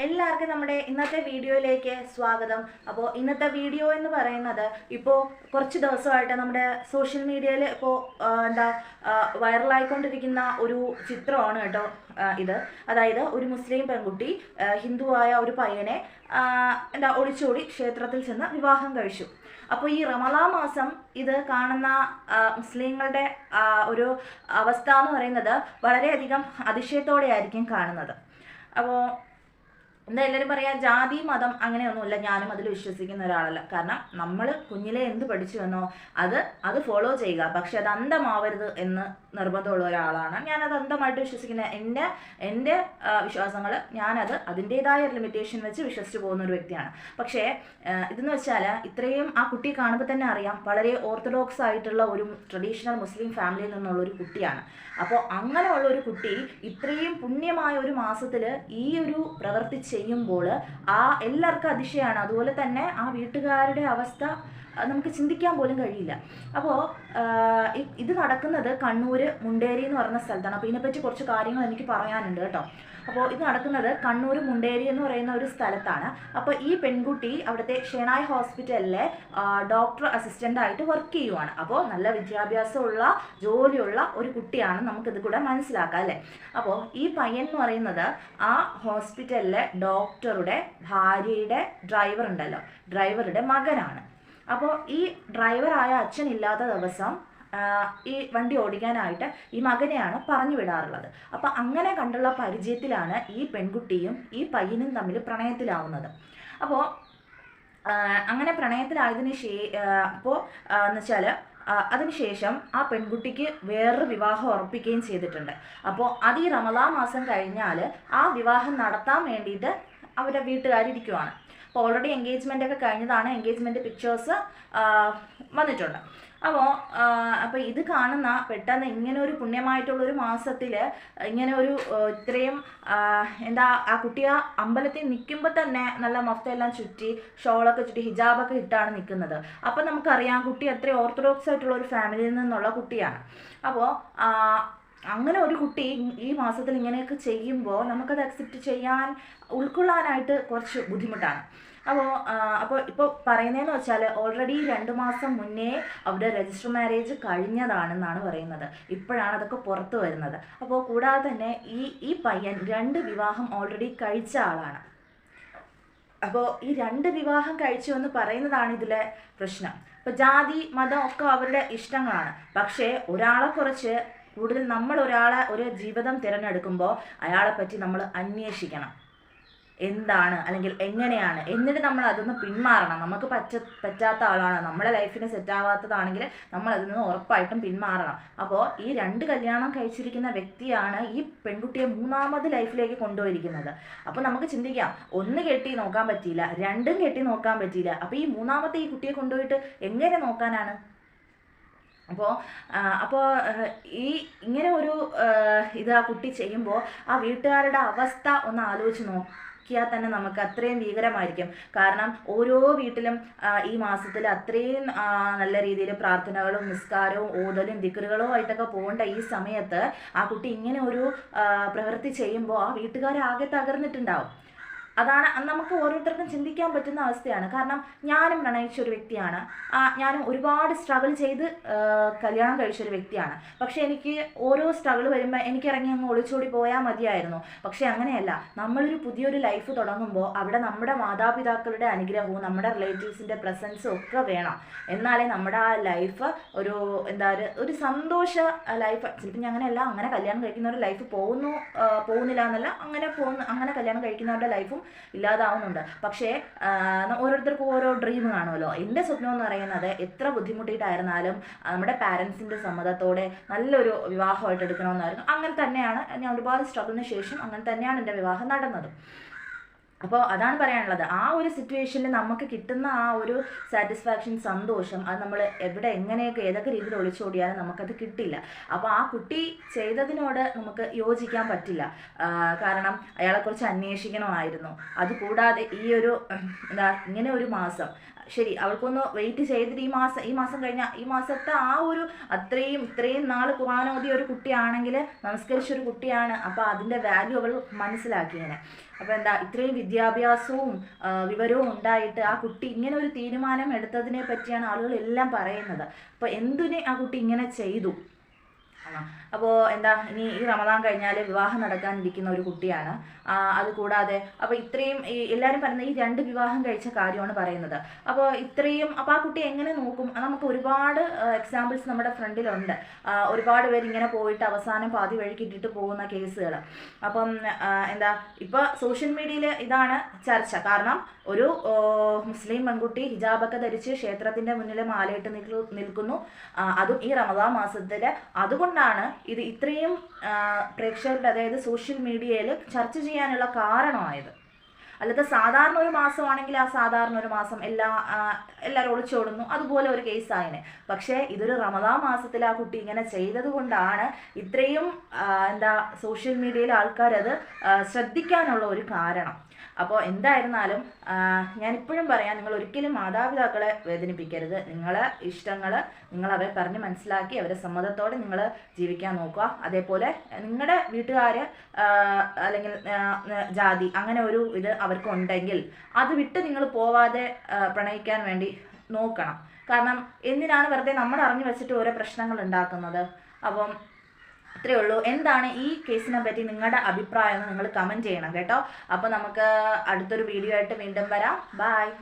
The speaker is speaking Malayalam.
എല്ലാവർക്കും നമ്മുടെ ഇന്നത്തെ വീഡിയോയിലേക്ക് സ്വാഗതം. അപ്പോൾ ഇന്നത്തെ വീഡിയോ എന്ന് പറയുന്നത് ഇപ്പോൾ കുറച്ച് ദിവസമായിട്ട് നമ്മുടെ സോഷ്യൽ മീഡിയയിൽ ഇപ്പോൾ എന്താ വൈറലായിക്കൊണ്ടിരിക്കുന്ന ഒരു ചിത്രമാണ് കേട്ടോ ഇത്. അതായത് ഒരു മുസ്ലിം പെൺകുട്ടി ഹിന്ദുവായ ഒരു പയ്യനെ എന്താ ഒളിച്ചോടി ക്ഷേത്രത്തിൽ ചെന്ന് വിവാഹം കഴിച്ചു. അപ്പോൾ ഈ റമലാ മാസം ഇത് കാണുന്ന മുസ്ലിങ്ങളുടെ ഒരു അവസ്ഥ എന്ന് പറയുന്നത് വളരെയധികം അതിശയത്തോടെ ആയിരിക്കും കാണുന്നത്. അപ്പോൾ എന്താ എല്ലാവരും പറയാ? ജാതി മതം അങ്ങനെയൊന്നുമില്ല. ഞാനും അതിൽ വിശ്വസിക്കുന്ന ഒരാളല്ല. കാരണം നമ്മൾ കുഞ്ഞിലെ എന്ത് പഠിച്ചു എന്നോ അത് അത് ഫോളോ ചെയ്യുക. പക്ഷെ അത് അന്ധമാവരുത് എന്ന് നിർബന്ധമുള്ള ഒരാളാണ്. ഞാനത് അന്ധമായിട്ട് വിശ്വസിക്കുന്ന എന്റെ എന്റെ വിശ്വാസങ്ങൾ ഞാനത് അതിന്റെതായ ലിമിറ്റേഷൻ വെച്ച് വിശ്വസിച്ച് പോകുന്ന ഒരു വ്യക്തിയാണ്. പക്ഷേ ഇതെന്ന് വെച്ചാൽ ഇത്രയും ആ കുട്ടി കാണുമ്പോൾ തന്നെ അറിയാം. വളരെ ഓർത്തഡോക്സ് ആയിട്ടുള്ള ഒരു ട്രഡീഷണൽ മുസ്ലിം ഫാമിലിയിൽ നിന്നുള്ള ഒരു കുട്ടിയാണ്. അപ്പോൾ അങ്ങനെയുള്ള ഒരു കുട്ടി ഇത്രയും പുണ്യമായ ഒരു മാസത്തിൽ ഈ ഒരു പ്രവൃത്തി ചെയ്യുമ്പോൾ ആ എല്ലാവർക്കും അതിശയമാണ്. അതുപോലെ തന്നെ ആ വീട്ടുകാരുടെ അവസ്ഥ നമുക്ക് ചിന്തിക്കാൻ പോലും കഴിയില്ല. അപ്പോൾ ഇത് നടക്കുന്നത് കണ്ണൂർ മുണ്ടേരി എന്ന് പറഞ്ഞ സ്ഥലത്താണ്. അപ്പോൾ ഇതിനെപ്പറ്റി കുറച്ച് കാര്യങ്ങൾ എനിക്ക് പറയാനുണ്ട് കേട്ടോ. അപ്പോൾ ഇത് നടക്കുന്നത് കണ്ണൂർ മുണ്ടേരി എന്ന് പറയുന്ന ഒരു സ്ഥലത്താണ്. അപ്പോൾ ഈ പെൺകുട്ടി അവിടുത്തെ ഷെണായ് ഹോസ്പിറ്റലിലെ ഡോക്ടർ അസിസ്റ്റന്റ് ആയിട്ട് വർക്ക് ചെയ്യുവാണ്. അപ്പോൾ നല്ല വിദ്യാഭ്യാസമുള്ള ജോലിയുള്ള ഒരു കുട്ടിയാണ് നമുക്കിത് കൂടെ മനസ്സിലാക്കാം അല്ലേ? അപ്പോൾ ഈ പയ്യൻ എന്ന് പറയുന്നത് ആ ഹോസ്പിറ്റലിലെ ഡോക്ടറുടെ ഭാര്യയുടെ ഡ്രൈവർ ഉണ്ടല്ലോ. ഡ്രൈവറുടെ മകനാണ്. അപ്പോൾ ഈ ഡ്രൈവറായ അച്ഛൻ ഇല്ലാത്ത ദിവസം ഈ വണ്ടി ഓടിക്കാനായിട്ട് ഈ മകനെയാണ് പറഞ്ഞു വിടാറുള്ളത്. അപ്പോൾ അങ്ങനെ കണ്ടുള്ള പരിചയത്തിലാണ് ഈ പെൺകുട്ടിയും ഈ പയ്യനും തമ്മിൽ പ്രണയത്തിലാവുന്നത്. അപ്പോൾ അങ്ങനെ പ്രണയത്തിലായതിന് ശേ അപ്പോൾ എന്ന് വെച്ചാൽ അതിനുശേഷം ആ പെൺകുട്ടിക്ക് വേറൊരു വിവാഹം ഉറപ്പിക്കുകയും ചെയ്തിട്ടുണ്ട്. അപ്പോൾ അത് ഈ റമദാ മാസം കഴിഞ്ഞാൽ ആ വിവാഹം നടത്താൻ വേണ്ടിയിട്ട് അവരുടെ വീട്ടുകാരിരിക്കുവാണ് അപ്പോൾ ഓൾറെഡി എൻഗേജ്മെന്റ് ഒക്കെ കഴിഞ്ഞതാണ്. എൻഗേജ്മെന്റ് പിക്ചേഴ്സ് വന്നിട്ടുണ്ട്. അപ്പോൾ അപ്പോൾ ഇത് കാണുന്ന പെട്ടെന്ന് ഇങ്ങനെ ഒരു പുണ്യമായിട്ടുള്ള ഒരു മാസത്തിൽ ഇങ്ങനെ ഒരു ഇത്രയും എന്താ ആ കുട്ടി ആ അമ്പലത്തിൽ നിൽക്കുമ്പോൾ തന്നെ നല്ല മൊത്തമെല്ലാം ചുറ്റി ഷോളൊക്കെ ചുറ്റി ഹിജാബൊക്കെ ഇട്ടാണ് നിൽക്കുന്നത്. അപ്പം നമുക്കറിയാം കുട്ടി അത്രയും ഓർത്തഡോക്സ് ആയിട്ടുള്ള ഒരു ഫാമിലിയിൽ നിന്നുള്ള കുട്ടിയാണ്. അപ്പോൾ അങ്ങനെ ഒരു കുട്ടി ഈ മാസത്തിൽ ഇങ്ങനെയൊക്കെ ചെയ്യുമ്പോൾ നമുക്കത് അക്സെപ്റ്റ് ചെയ്യാൻ ഉൾക്കൊള്ളാനായിട്ട് കുറച്ച് ബുദ്ധിമുട്ടാണ്. അപ്പോൾ അപ്പോൾ ഇപ്പോൾ പറയുന്നതെന്ന് വെച്ചാൽ ഓൾറെഡി രണ്ട് മാസം മുന്നേ അവരുടെ രജിസ്റ്റർ മാരേജ് കഴിഞ്ഞതാണെന്നാണ് പറയുന്നത്. ഇപ്പോഴാണ് അതൊക്കെ പുറത്തു വരുന്നത്. അപ്പോൾ കൂടാതെ തന്നെ ഈ ഈ പയ്യൻ രണ്ട് വിവാഹം ഓൾറെഡി കഴിച്ച ആളാണ്. അപ്പോൾ ഈ രണ്ട് വിവാഹം കഴിച്ചു എന്ന് പറയുന്നതാണ് ഇതിലെ പ്രശ്നം. അപ്പോൾ ജാതി മതം ഒക്കെ അവരുടെ ഇഷ്ടങ്ങളാണ്. പക്ഷേ ഒരാളെ കുറിച്ച് കൂടുതൽ നമ്മൾ ഒരാളെ ഒരു ജീവിതം തിരഞ്ഞെടുക്കുമ്പോൾ അയാളെ പറ്റി നമ്മൾ അന്വേഷിക്കണം. എന്താണ് അല്ലെങ്കിൽ എങ്ങനെയാണ്? എന്നിട്ട് നമ്മൾ അതൊന്ന് പിന്മാറണം. നമുക്ക് പറ്റ പറ്റാത്ത ആളാണ്. നമ്മുടെ ലൈഫിന് സെറ്റ് ആവാത്തതാണെങ്കിൽ നമ്മൾ അതിൽ നിന്ന് ഉറപ്പായിട്ടും പിന്മാറണം. അപ്പോൾ ഈ രണ്ട് കല്യാണം കഴിച്ചിരിക്കുന്ന വ്യക്തിയാണ് ഈ പെൺകുട്ടിയെ മൂന്നാമത് ലൈഫിലേക്ക് കൊണ്ടുപോയിരിക്കുന്നത്. അപ്പോൾ നമുക്ക് ചിന്തിക്കാം ഒന്ന് കെട്ടി നോക്കാൻ പറ്റിയില്ല രണ്ടും കെട്ടി നോക്കാൻ പറ്റിയില്ല. അപ്പോൾ ഈ മൂന്നാമത്തെ ഈ കുട്ടിയെ കൊണ്ടുപോയിട്ട് എങ്ങനെ നോക്കാനാണ്? അപ്പോൾ അപ്പോൾ ഈ ഇങ്ങനെ ഒരു ഇത് ആ കുട്ടി ചെയ്യുമ്പോൾ ആ വീട്ടുകാരുടെ അവസ്ഥ ഒന്ന് ആലോചിച്ച് നോക്കിയാൽ തന്നെ നമുക്ക് അത്രയും ഭീകരമായിരിക്കും. കാരണം ഓരോ വീട്ടിലും ഈ മാസത്തിൽ അത്രയും നല്ല രീതിയിൽ പ്രാർത്ഥനകളും നിസ്കാരവും ഓതലും ദിക്കറുകളോ ആയിട്ടൊക്കെ പോകേണ്ട ഈ സമയത്ത് ആ കുട്ടി ഇങ്ങനെ ഒരു പ്രവൃത്തി ചെയ്യുമ്പോൾ ആ വീട്ടുകാരെ വീട്ടുകാരാകെ തകർന്നിട്ടുണ്ടാവും. അതാണ് നമുക്ക് ഓരോരുത്തർക്കും ചിന്തിക്കാൻ പറ്റുന്ന അവസ്ഥയാണ്. കാരണം ഞാനും പ്രണയിച്ച ഒരു വ്യക്തിയാണ്. ഞാനും ഒരുപാട് സ്ട്രഗിൾ ചെയ്ത് കല്യാണം കഴിച്ച ഒരു വ്യക്തിയാണ്. പക്ഷെ എനിക്ക് ഓരോ സ്ട്രഗിൾ വരുമ്പോൾ എനിക്ക് ഇറങ്ങി അങ്ങ് ഒളിച്ചോടി പോയാൽ മതിയായിരുന്നു. പക്ഷെ അങ്ങനെയല്ല. നമ്മളൊരു പുതിയൊരു ലൈഫ് തുടങ്ങുമ്പോൾ അവിടെ നമ്മുടെ മാതാപിതാക്കളുടെ അനുഗ്രഹവും നമ്മുടെ റിലേറ്റീവ്സിന്റെ പ്രസൻസും ഒക്കെ വേണം. എന്നാലേ നമ്മുടെ ആ ലൈഫ് ഒരു എന്താ ഒരു സന്തോഷ ലൈഫ് ചിലപ്പോൾ ഞാൻ അങ്ങനെയല്ല. അങ്ങനെ കല്യാണം കഴിക്കുന്നവരുടെ ലൈഫ് പോകുന്നു പോകുന്നില്ല എന്നല്ല. അങ്ങനെ പോകുന്ന അങ്ങനെ കല്യാണം കഴിക്കുന്നവരുടെ ലൈഫും ഇല്ലാതാവുന്നുണ്ട്. പക്ഷേ ഓരോരുത്തർക്കും ഓരോ ഡ്രീം കാണുമല്ലോ. എന്റെ സ്വപ്നം എന്ന് പറയുന്നത് എത്ര ബുദ്ധിമുട്ടിയിട്ടായിരുന്നാലും നമ്മുടെ പാരൻസിന്റെ സമ്മതത്തോടെ നല്ലൊരു വിവാഹമായിട്ട് എടുക്കണമെന്നായിരുന്നു. അങ്ങനെ തന്നെയാണ് ഞാൻ ഒരുപാട് സ്ട്രഗിളിന് ശേഷം അങ്ങനെ തന്നെയാണ് എന്റെ വിവാഹം നടന്നത്. അപ്പോൾ അതാണ് പറയാനുള്ളത്. ആ ഒരു സിറ്റുവേഷനിൽ നമുക്ക് കിട്ടുന്ന ആ ഒരു സാറ്റിസ്ഫാക്ഷൻ സന്തോഷം അത് നമ്മൾ എവിടെ എങ്ങനെയൊക്കെ ഏതൊക്കെ രീതിയിൽ ഒളിച്ചോടിയാലും നമുക്കത് കിട്ടില്ല. അപ്പോൾ ആ കുട്ടി ചെയ്തതിനോട് നമുക്ക് യോജിക്കാൻ പറ്റില്ല. കാരണം അയാളെക്കുറിച്ച് അന്വേഷിക്കണമായിരുന്നു. അതുകൂടാതെ ഈ ഒരു എന്താ ഇങ്ങനെ ഒരു മാസം ശരി അവൾക്കൊന്ന് വെയിറ്റ് ചെയ്തിട്ട് ഈ മാസം ഈ മാസം കഴിഞ്ഞ ഈ മാസത്തെ ആ ഒരു അത്രയും ഇത്രയും നാൾ ഖുർആാനോദിയ ഒരു കുട്ടിയാണെങ്കിൽ നമസ്കരിച്ച ഒരു കുട്ടിയാണ്. അപ്പോൾ അതിന്റെ വാല്യൂ അവൾ മനസ്സിലാക്കിയേനെ. അപ്പോൾ എന്താ ഇത്രയും വിദ്യാഭ്യാസവും വിവരവും ഉണ്ടായിട്ട് ആ കുട്ടി ഇങ്ങനെ ഒരു തീരുമാനം എടുത്തതിനെ പറ്റിയാണ് ആളുകൾ എല്ലാം പറയുന്നത്. അപ്പോൾ എന്തിനെ ആ കുട്ടി ഇങ്ങനെ ചെയ്തു? അപ്പോൾ എന്താ ഇനി ഈ റമദാൻ കഴിഞ്ഞാൽ വിവാഹം നടക്കാനിരിക്കുന്ന ഒരു കുട്ടിയാണ്. ആ, അത് കൂടാതെ അപ്പോൾ ഇത്രയും ഈ എല്ലാവരും പറയുന്ന ഈ രണ്ട് വിവാഹം കഴിച്ച കാര്യമാണ് പറയുന്നത്. അപ്പോൾ ഇത്രയും അപ്പോൾ ആ കുട്ടി എങ്ങനെ നോക്കും? നമുക്ക് ഒരുപാട് എക്സാമ്പിൾസ് നമ്മുടെ ഫ്രണ്ടിലുണ്ട്. ഒരുപാട് പേര് ഇങ്ങനെ പോയിട്ട് അവസാനം പാതി വഴിക്ക് ഇട്ടിട്ട് പോകുന്ന കേസുകൾ അപ്പം എന്താ ഇപ്പോൾ സോഷ്യൽ മീഡിയയിൽ ഇതാണ് ചർച്ച. കാരണം ഒരു മുസ്ലിം പെൺകുട്ടി ഹിജാബൊക്കെ ധരിച്ച് ക്ഷേത്രത്തിന്റെ മുന്നിൽ മാലയിട്ട് നിൽക്കുന്നു. അതും ഈ റമദാൻ മാസത്തിൽ അതുകൊണ്ടാണ് ഇത് ഇത്രയും പ്രേക്ഷകരുടെ അതായത് സോഷ്യൽ മീഡിയയിൽ ചർച്ച ചെയ്യാനുള്ള കാരണമായത്. അല്ലാതെ സാധാരണ ഒരു മാസമാണെങ്കിൽ ആ സാധാരണ ഒരു മാസം എല്ലാ എല്ലാവരും ഒളിച്ചോടുന്നു അതുപോലെ ഒരു കേസായനെ. പക്ഷേ ഇതൊരു റമദാ മാസത്തിൽ ആ കുട്ടി ഇങ്ങനെ ചെയ്തത് കൊണ്ടാണ് ഇത്രയും എന്താ സോഷ്യൽ മീഡിയയിൽ ആൾക്കാരത് ശ്രദ്ധിക്കാനുള്ള ഒരു കാരണം. അപ്പോൾ എന്തായിരുന്നാലും ഞാനിപ്പോഴും പറയാം നിങ്ങൾ ഒരിക്കലും മാതാപിതാക്കളെ വേദനിപ്പിക്കരുത്. നിങ്ങളെ ഇഷ്ടങ്ങൾ നിങ്ങൾ അവരെ പറഞ്ഞ് മനസ്സിലാക്കി അവരെ സമ്മതത്തോടെ നിങ്ങൾ ജീവിക്കാൻ നോക്കുക. അതേപോലെ നിങ്ങളുടെ വീട്ടുകാർ അല്ലെങ്കിൽ ജാതി അങ്ങനെ ഒരു ഇത് അവർക്കുണ്ടെങ്കിൽ അത് വിട്ട് നിങ്ങൾ പോവാതെ പ്രണയിക്കാൻ വേണ്ടി നോക്കണം. കാരണം എന്തിനാണ് വെറുതെ നമ്മൾ അറിഞ്ഞു വെച്ചിട്ട് ഓരോ പ്രശ്നങ്ങൾ ഉണ്ടാക്കുന്നത്? അപ്പം അത്രേ ഉള്ളൂ. എന്താണ് ഈ കേസിനെ പറ്റി നിങ്ങളുടെ അഭിപ്രായം നിങ്ങൾ കമന്റ് ചെയ്യണം കേട്ടോ. അപ്പോൾ നമുക്ക് അടുത്തൊരു വീഡിയോ ആയിട്ട് വീണ്ടും വരാം. ബായ്